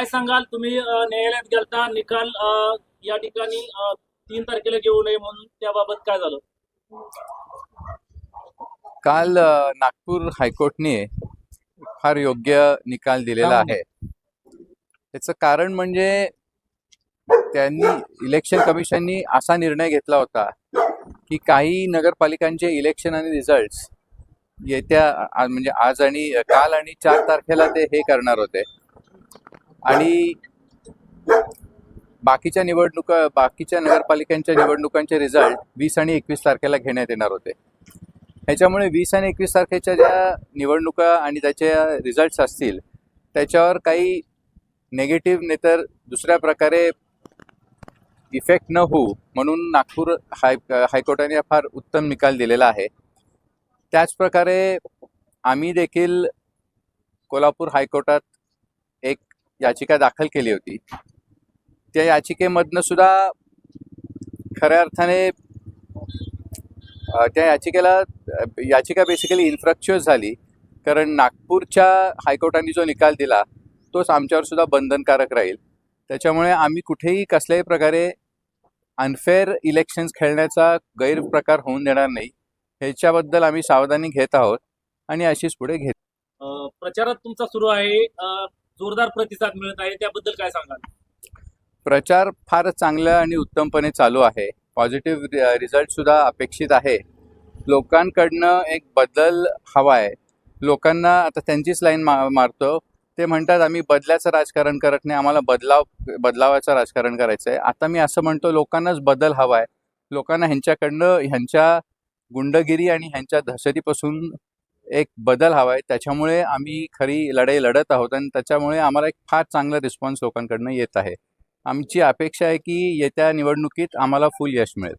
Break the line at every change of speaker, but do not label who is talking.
काय सांगाल? तुम्ही न्यायालयात गेलता निकाल या ठिकाणी तीन तारखेला घेऊ नये म्हणून त्याबाबत काय झालं?
काल नागपूर हायकोर्टने फार योग्य निकाल दिलेला आहे. त्याचं कारण म्हणजे त्यांनी इलेक्शन कमिशननी असा निर्णय घेतला होता की काही नगरपालिकांचे इलेक्शन आणि रिझल्ट्स येत्या म्हणजे आज आणि काल आणि चार तारखेला ते हे करणार होते. आणि बाकीच्या निवडणुका बाकीच्या नगरपालिकांच्या निवडणुकांचे रिझल्ट वीस आणि एकवीस तारखेला घेण्यात येणार होते. ह्याच्यामुळे वीस आणि एकवीस तारखेच्या ज्या निवडणुका आणि त्याच्या रिझल्ट्स असतील त्याच्यावर काही नेगेटिव्ह नाही तर दुसऱ्या प्रकारे इफेक्ट न होऊ म्हणून नागपूर हाय हायकोर्टाने फार उत्तम निकाल दिलेला आहे. त्याचप्रकारे आम्ही देखील कोल्हापूर हायकोर्टात याचिका दाखल केली होती. त्या याचिकेमधनं सुद्धा खऱ्या अर्थाने त्या याचिकेला याचिका बेसिकली इन्फ्रक्च्युअस झाली. कारण नागपूरच्या हायकोर्टाने जो निकाल दिला तोच आमच्यावर सुद्धा बंधनकारक राहील. त्याच्यामुळे आम्ही कुठेही कसल्याही प्रकारे अनफेअर इलेक्शन्स खेळण्याचा गैरप्रकार होऊन देणार नाही. ह्याच्याबद्दल आम्ही सावधानी घेत आहोत आणि अशीच पुढे घेत
प्रचारात तुमचा सुरू आहे. जोरदार प्रतिसाद मिळत आहे. त्याबद्दल काय सांगाल?
प्रचार फार चांगला आणि उत्तमपणे चालू आहे. पॉझिटिव्ह रिझल्ट सुद्धा अपेक्षित आहे. लोकांकडनं एक बदल हवा आहे. लोकांना आता त्यांचीच लाईन मा मारतो. ते म्हणतात आम्ही बदल्याचं राजकारण करत नाही. आम्हाला बदलाव बदलावाचं राजकारण करायचं आहे आता मी असं म्हणतो लोकांनाच बदल हवा आहे. लोकांना ह्यांच्याकडनं ह्यांच्या गुंडगिरी आणि ह्यांच्या दहशतीपासून एक बदल हवा आहे. त्याच्यामुळे आम्ही खरी लढाई लढत आहोत आणि त्याच्यामुळे आम्हाला एक फार चांगला रिस्पॉन्स लोकांकडनं येत आहे. आमची अपेक्षा आहे की येत्या निवडणुकीत आम्हाला फुल यश मिळेल.